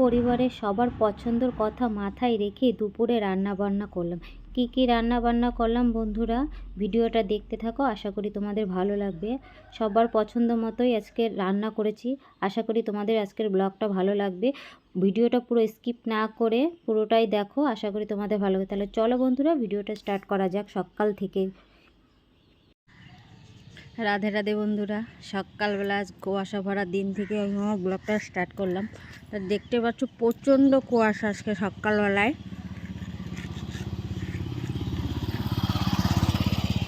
পরিবারের সবার পছন্দর কথা মাথায় রেখে দুপুরে রান্না বান্না করলাম। কি কি রান্না বান্না করলাম বন্ধুরা? ভিডিওটা দেখতে থাকো, আশা করি তোমাদের ভালো লাগবে। সবার পছন্দ মতোই আজকে রান্না করেছি, আশা করি তোমাদের আজকের ব্লগটা ভালো লাগবে। ভিডিওটা পুরো স্কিপ না করে পুরোটাই দেখো, আশা করি তোমাদের ভালো লাগবে। তাহলে চলো বন্ধুরা, ভিডিওটা স্টার্ট করা যাক সকাল থেকে। রাধে রাধে বন্ধুরা, সকালবেলা আজ কুয়াশা ভরা দিন থেকে আমি আমার ব্লগটা স্টার্ট করলাম। তা দেখতে পাচ্ছ প্রচণ্ড কুয়াশা আজকে সকালবেলায়।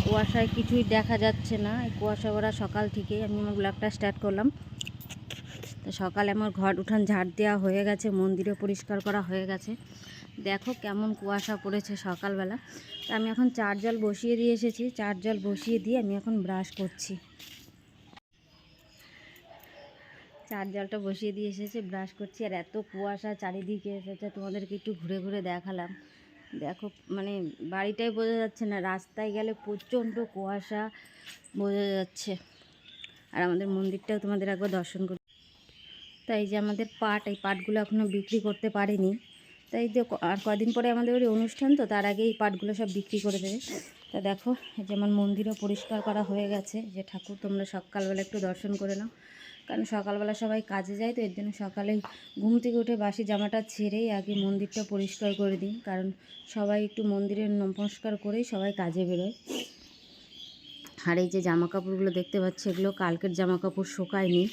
কুয়াশায় কিছুই দেখা যাচ্ছে না, এই কুয়াশা ভরা সকাল থেকে আমি আমার ব্লগটা স্টার্ট করলাম। তো সকালে আমার ঘর উঠান ঝাড় দেওয়া হয়ে গেছে, মন্দিরও পরিষ্কার করা হয়ে গেছে। দেখো কেমন কুয়াশা পড়েছে সকালবেলা। তা আমি এখন চার জল বসিয়ে দিয়ে এসেছি, চার জল বসিয়ে দিয়ে আমি এখন ব্রাশ করছি। চার জলটা বসিয়ে দিয়ে এসেছি, ব্রাশ করছি। আর এত কুয়াশা চারিদিকে এসেছে, তোমাদেরকে একটু ঘুরে ঘুরে দেখালাম। দেখো মানে বাড়িটাই বোঝা যাচ্ছে না, রাস্তায় গেলে প্রচণ্ড কুয়াশা বোঝা যাচ্ছে। আর আমাদের মন্দিরটাও তোমাদের একবার দর্শন করি তাই যে আমাদের পাট, এই পাটগুলো এখনও বিক্রি করতে পারিনি। তাই যে আর কদিন পরে আমাদের ওই অনুষ্ঠান, তো তার আগে এই পাটগুলো সব বিক্রি করে দেবে। তা দেখো যেমন মন্দিরও পরিষ্কার করা হয়ে গেছে। যে ঠাকুর, তোমরা সকালবেলা একটু দর্শন করে নাও। কারণ সকালবেলা সবাই কাজে যায়, তো এর জন্য সকালেই ঘুম থেকে উঠে বাসি জামাটা ছেড়েই আগে মন্দিরটা পরিষ্কার করে দিই। কারণ সবাই একটু মন্দিরের নমস্কার করেই সবাই কাজে বেরোয়। আর এই যে জামা কাপড়গুলো দেখতে পাচ্ছি, এগুলো কালকের জামা কাপড় শুকায়নি।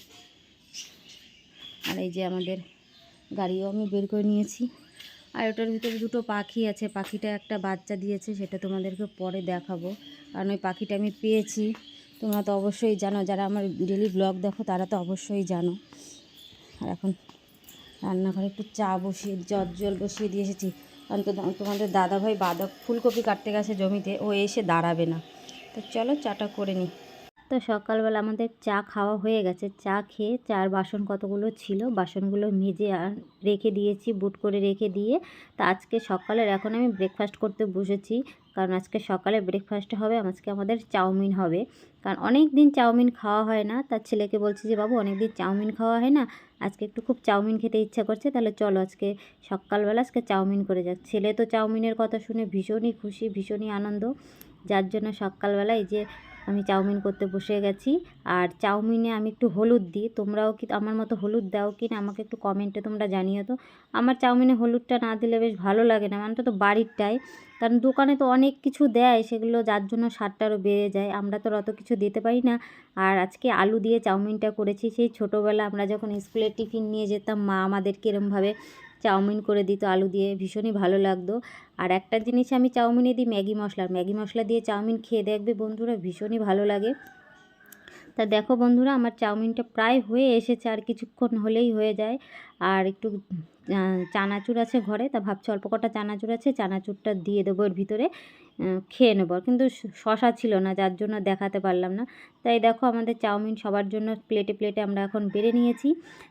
আর এই যে আমাদের গাড়িও আমি বের করে নিয়েছি। আর ওটার ভিতরে দুটো পাখি আছে। পাখিটা একটা বাচ্চা দিয়েছে, সেটা তোমাদেরকে পরে দেখাবো। কারণ ওই পাখিটা আমি পেয়েছি। তোমরা তো অবশ্যই জানো, যারা আমার ডেলি ব্লগ দেখো, তারা তো অবশ্যই জানো। আর এখন রান্নাঘরে একটু চা বসিয়ে, জল জল বসিয়ে দিয়ে এসেছি। কারণ তো তোমাদের দাদাভাই বাঁধা ফুলকপি কাটতে গেছে জমিতে, ও এসে দাঁড়াবে না। তো চলো চাটা করে নিই তো সকালবেলা আমাদের চা খাওয়া হয়ে গেছে। চা খেয়ে চার বাসন কতগুলো ছিল, বাসনগুলো মেজে রেখে দিয়েছি, বুট করে রেখে দিয়ে। তা আজকে সকালের, এখন আমি ব্রেকফাস্ট করতে বসেছি। কারণ আজকে সকালে ব্রেকফাস্ট হবে, আজকে আমাদের চাউমিন হবে। কারণ অনেক দিন চাউমিন খাওয়া হয় না। তার ছেলেকে বলছি যে, বাবু অনেক দিন চাউমিন খাওয়া হয় না। আজকে একটু খুব চাউমিন খেতে ইচ্ছা করছে, তাহলে চলো আজকে সকালবেলা আজকে চাউমিন করে যাক। ছেলে তো চাউমিনের কথা শুনে ভীষণই খুশি, ভীষণই আনন্দ। যার জন্য সকালবেলা এই যে আমি চাউমিন করতে বসে গেছি। আর চাউমিনে আমি একটু হলুদ দিই। তোমরাও কি আমার মতো হলুদ দাও কি না? আমাকে একটু কমেন্টে তোমরা জানিও তো। আমার চাউমিনে হলুদটা না দিলে বেশ ভালো লাগে না। মানে তো বাড়িরটাই। কারণ দোকানে তো অনেক কিছু দেয়। সেগুলো যার জন্য স্বাদটা আরও বেড়ে যায়। আমরা তো অত কিছু দিতে পারি না। আর আজকে আলু দিয়ে চাউমিনটা করেছি। সেই ছোটোবেলা আমরা যখন স্কুলে টিফিন নিয়ে যেতাম, মা আমাদেরকে এরমভাবে চাউমিন করে দিত, আলু দিয়ে ভীষণই ভালো লাগতো। আর একটা জিনিস আমি চাউমিনে দিই ম্যাগি মশলা ম্যাগি মশলা দিয়ে চাউমিন খেয়ে দেখবে বন্ধুরা ভীষণই ভালো লাগে। তা দেখো বন্ধুরা, আমার চাউমিনটা প্রায় হয়ে এসেছে, আর কিছুক্ষণ হলেই হয়ে যায়। আর একটু চানাচুর আছে ঘরে, তা ভাবছি অল্প কটা চানাচুর আছে, চানাচুরটা দিয়ে দেবো এর ভিতরে খেয়ে নেব। কিন্তু শশা ছিল না, যার জন্য দেখাতে পারলাম না। তাই দেখো আমাদের চাউমিন সবার জন্য প্লেটে প্লেটে আমরা এখন বেড়ে নিয়েছি।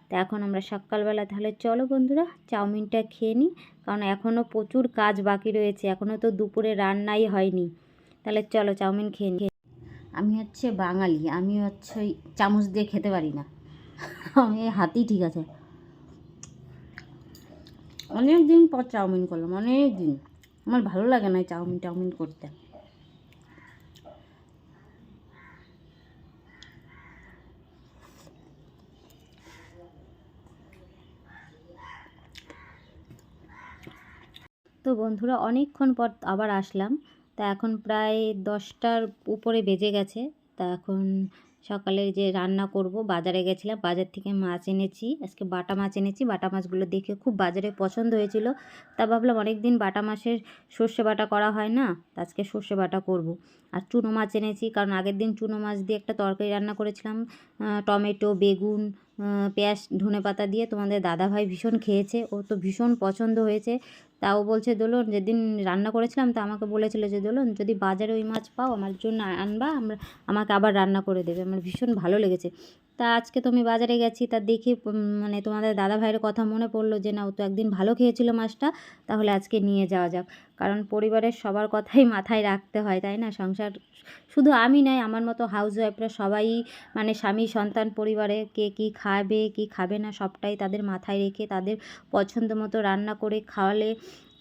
তা এখন আমরা সকালবেলা, তাহলে চলো বন্ধুরা, চাউমিনটা খেয়ে নিই, কারণ এখনও প্রচুর কাজ বাকি রয়েছে এখনও তো দুপুরে রান্নাই হয়নি। তাহলে চলো চাউমিন খেয়ে নিই। আমি হচ্ছে বাঙালি, আমি হচ্ছে ওই চামচ দিয়ে খেতে পারি না। আমি হাতেই ঠিক আছে। অনেক দিন পর চাউমিন করলাম অনেক দিন আমার ভালো লাগে না চাউমিন টাউমিন করতে। তো বন্ধুরা, অনেকক্ষণ পর আবার আসলাম। তা এখন প্রায় দশটার উপরে বেজে গেছে। তা এখন সকালে যে রান্না করব, বাজারে গেছিলাম। বাজার থেকে মাছ এনেছি। আজকে বাটা মাছ এনেছি। বাটা মাছগুলো দেখে খুব বাজারে পছন্দ হয়েছিল। তা ভাবলাম অনেক দিন বাটা মাছের সর্ষে বাটা করা হয় না আজকে সর্ষে বাটা করব। আর চুনো মাছ এনেছি, কারণ আগের দিন চুনো মাছ দিয়ে একটা তরকারি রান্না করেছিলাম। টমেটো, বেগুন পেঁয়াজ ধনে পাতা দিয়ে। তোমাদের দাদাভাই ভীষণ খেয়েছে। ও তো ভীষণ পছন্দ হয়েছে। তাও বলছে দোলন, যেদিন রান্না করেছিলাম তা আমাকে বলেছিল যে, দোলন, যদি বাজারে ওই মাছ পাও, আমার জন্য আনবা, আমরা, আমাকে আবার রান্না করে দেবে। আমার ভীষণ ভালো লেগেছে। তা আজকে তো আমি বাজারে গেছি, তা দেখি মানে তোমাদের দাদা ভাইয়ের কথা মনে পড়ল যে না ও তো একদিন ভালো খেয়েছিল মাছটা, তাহলে আজকে নিয়ে যাওয়া যাক। কারণ পরিবারের সবার কথাই মাথায় রাখতে হয়, তাই না? সংসার শুধু আমি নয়, আমার মতো হাউস ওয়াইফরা সবাই মানে স্বামী, সন্তান, পরিবারে কে কী খাবে, কি খাবে না, সবটাই তাদের মাথায় রেখে, তাদের পছন্দ মতো রান্না করে খাওয়ালে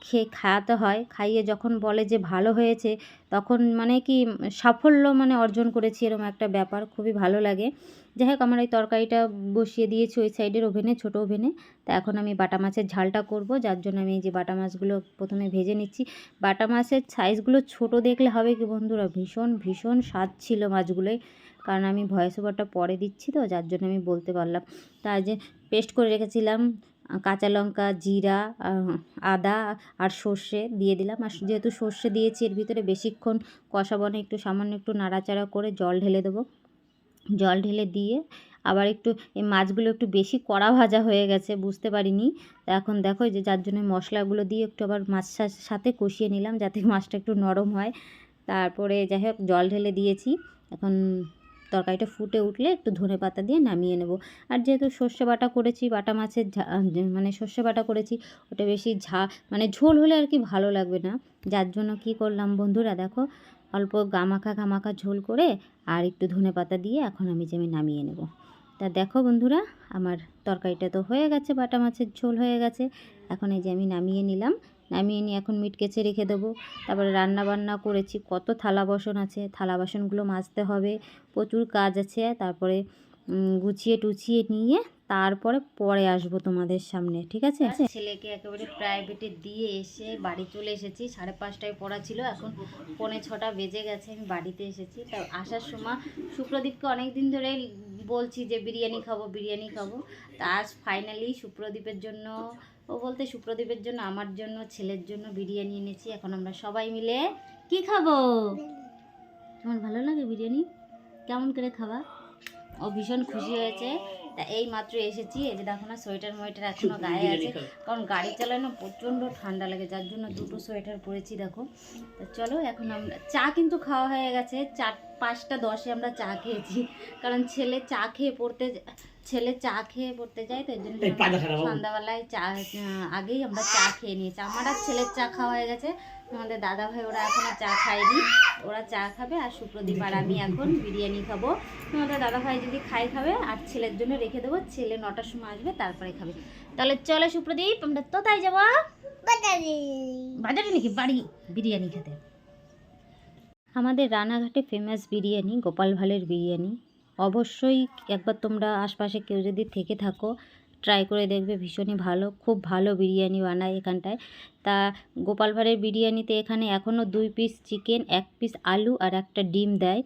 খেয়ে খাওয়াতে হয়। খাইয়ে যখন বলে যে ভালো হয়েছে, তখন মানে কি সাফল্য মানে অর্জন করেছি এরকম একটা ব্যাপার, খুবই ভালো লাগে। যাই হোক, আমার এই তরকারিটা বসিয়ে দিয়েছি ওই সাইডের ওভেনে, ছোটো ওভেনে। তা এখন আমি বাটা মাছের ঝালটা করব, যার জন্য আমি যে বাটা মাছগুলো প্রথমে ভেজে নিচ্ছি। বাটা মাছের সাইজগুলো ছোট দেখলে হবে কি বন্ধুরা? ভীষণ ভীষণ স্বাদ ছিল মাছগুলোই। কারণ আমি ভয়েস ওভারটা পরে দিচ্ছি তো, যার জন্য আমি বলতে পারলাম। তা যে পেস্ট করে রেখেছিলাম কাঁচা লঙ্কা, জিরা আদা আর সর্ষে দিয়ে দিলাম। আর যেহেতু সর্ষে দিয়েছি, এর ভিতরে বেশিক্ষণ কষাবো না, একটু সামান্য একটু নাড়াচাড়া করে জল ঢেলে দেবো। জল ঢেলে দিয়ে আবার একটু, এই মাছগুলো একটু বেশি কড়া ভাজা হয়ে গেছে, বুঝতে পারিনি। তা এখন দেখো যে যার জন্য মশলাগুলো দিয়ে একটু আবার মাছের সাথে কষিয়ে নিলাম, যাতে মাছটা একটু নরম হয়। তারপরে যাই হোক, জল ঢেলে দিয়েছি। এখন তরকারিটা ফুটে উঠলে একটু ধনে পাতা দিয়ে নামিয়ে নেব। আর যেহেতু সর্ষে বাটা করেছি, বাটা মাছের মানে সর্ষে বাটা করেছি, ওটা বেশি ঝা মানে ঝোল হলে আর কি ভালো লাগবে না। যার জন্য কি করলাম বন্ধুরা, দেখো অল্প গামাখা গামাখা ঝোল করে আর একটু ধনে পাতা দিয়ে এখন আমি যে আমি নামিয়ে নেব। তা দেখো বন্ধুরা, আমার তরকারিটা তো হয়ে গেছে, বাটা মাছের ঝোল হয়ে গেছে। এখন এই যে আমি নামিয়ে নিলাম নামিয়ে নিয়ে এখন মিট কেচে রেখে দেবো। তারপরে রান্না বান্না করেছি, কত থালা বাসন আছে, থালা বাসনগুলো মাজতে হবে, প্রচুর কাজ আছে। তারপরে গুছিয়ে টুছিয়ে নিয়ে তারপরে পরে আসব তোমাদের সামনে, ঠিক আছে? ছেলেকে একেবারে প্রাইভেটে দিয়ে এসে বাড়ি চলে এসেছি, সাড়ে পাঁচটায় পড়া ছিল, এখন পৌনে ছটা বেজে গেছে, আমি বাড়িতে এসেছি। তা আসার সময় শুক্রদীপকে অনেক দিন ধরে বলছি যে বিরিয়ানি খাব বিরিয়ানি খাব। তা আজ ফাইনালি সুপ্রদীপের জন্য ও বলতে সুপ্রদীপের জন্য আমার জন্য ছেলের জন্য বিরিয়ানি এনেছি। এখন আমরা সবাই মিলে কি খাব? তোমার ভালো লাগে বিরিয়ানি? কেমন করে খাবা? ও ভীষণ খুশি হয়েছে। তা এই মাত্র এসেছি। এই যে দেখো না সোয়েটার মোয়েটার এখনও গায়ে আছে। কারণ গাড়ি চালানো প্রচণ্ড ঠান্ডা লাগে যার জন্য দুটো সোয়েটার পরেছি দেখো। তো চলো এখন আমরা চা কিন্তু খাওয়া হয়ে গেছে। চার পাঁচটা দশে আমরা চা খেয়েছি। কারণ ছেলে চা খেয়ে পড়তে ছেলে চা খেয়ে পড়তে যায় তো জন্য সন্ধ্যাবেলায় চা আগেই আমরা চা খেয়ে নিয়েছি। আমার আর ছেলের চা খাওয়া হয়ে গেছে। আমাদের দাদা ভাই ওরা এখনও চা খায়নি। ওরা চা খাবে আর সুপ্রদীপ আর আমি এখন বিরিয়ানি খাব। আমাদের দাদা ভাই যদি খাই খাবে। আর ছেলের জন্য রেখে দেবো ছেলে নটার সময় আসবে তারপরে খাবে। তাহলে চলো সুপ্রদীপ আমরা তো তাই যাব বাজারে। নাকি? বাড়ি বিরিয়ানি খেতে। আমাদের রানাঘাটে ফেমাস বিরিয়ানি গোপাল ভালের বিরিয়ানি। অবশ্যই একবার তোমরা আশপাশে কেউ যদি থেকে থাকো ট্রাই করে দেখবে ভীষণই ভালো খুব ভালো বিরিয়ানি বানায় এখানটায়। তা গোপাল ভাঁড়ের বিরিয়ানিতে এখানে এখনও দুই পিস চিকেন এক পিস আলু আর একটা ডিম দেয়।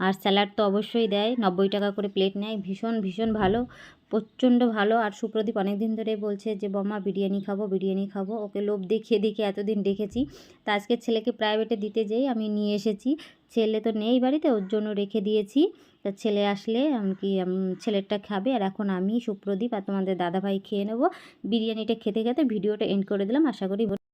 আর স্যালাড তো অবশ্যই দেয়। নব্বই টাকা করে প্লেট নেয়। ভীষণ ভীষণ ভালো, প্রচণ্ড ভালো। আর সুপ্রদীপ অনেক দিন ধরে বলছে যে, বম্মা, বিরিয়ানি খাব বিরিয়ানি খাব। ওকে লোভ দেখিয়ে দেখিয়ে এতদিন রেখেছি। তা আজকে ছেলেকে প্রাইভেটে দিতে যেই আমি নিয়ে এসেছি। ছেলে তো নেই বাড়িতে, ওর জন্য রেখে দিয়েছি। তা ছেলে আসলে কি ছেলেরটা খাবে। আর এখন আমি, সুপ্রদীপ আর তোমাদের দাদাভাই খেয়ে নেব। বিরিয়ানিটা খেতে খেতে ভিডিওটা এন্ড করে দিলাম। আশা করি